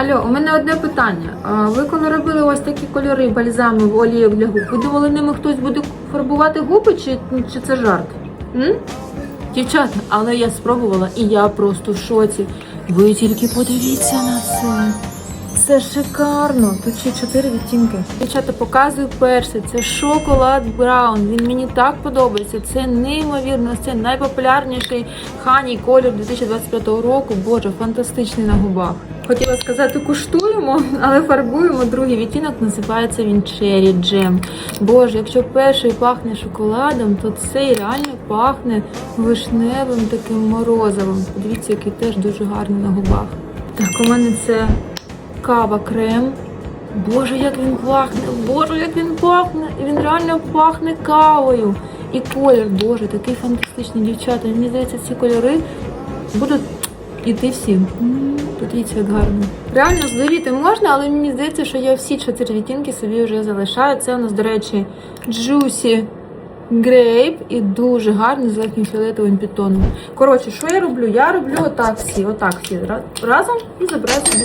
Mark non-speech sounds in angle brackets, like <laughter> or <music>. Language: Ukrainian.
Алло, у мене одне питання. Ви коли робили ось такі кольори бальзами в оліях для губ, ви думали, ними хтось буде фарбувати губи, чи, чи це жарт? М? Дівчата, але я спробувала і я просто в шоці. Ви тільки подивіться на це. Це шикарно. Тут ще чотири відтінки. Дівчата, показую перший. Це шоколад Браун. Він мені так подобається. Це неймовірно. Це найпопулярніший ханій колір 2025 року. Боже, фантастичний на губах. Хотіла сказати, куштуємо, <laughs> але фарбуємо. Другий відтінок називається він Cherry Jam. Боже, якщо перший пахне шоколадом, то цей реально пахне вишневим таким морозивом. Подивіться, який теж дуже гарний на губах. Так, у мене це кава крем. Боже, як він пахне! Боже, як він пахне! Він реально пахне кавою. І колір, боже, такий фантастичний дівчата. Мені здається, ці кольори будуть іти всім. М, Подивіться, як гарно. Реально здуріти можна, але мені здається, що я всі чотири відтінки собі вже залишаю. Це у нас, до речі, Juicy Grape і дуже гарний з легким фіолетовим підтоном. Коротше, що я роблю? Я роблю отак всі, отак всі разом і забираю собі.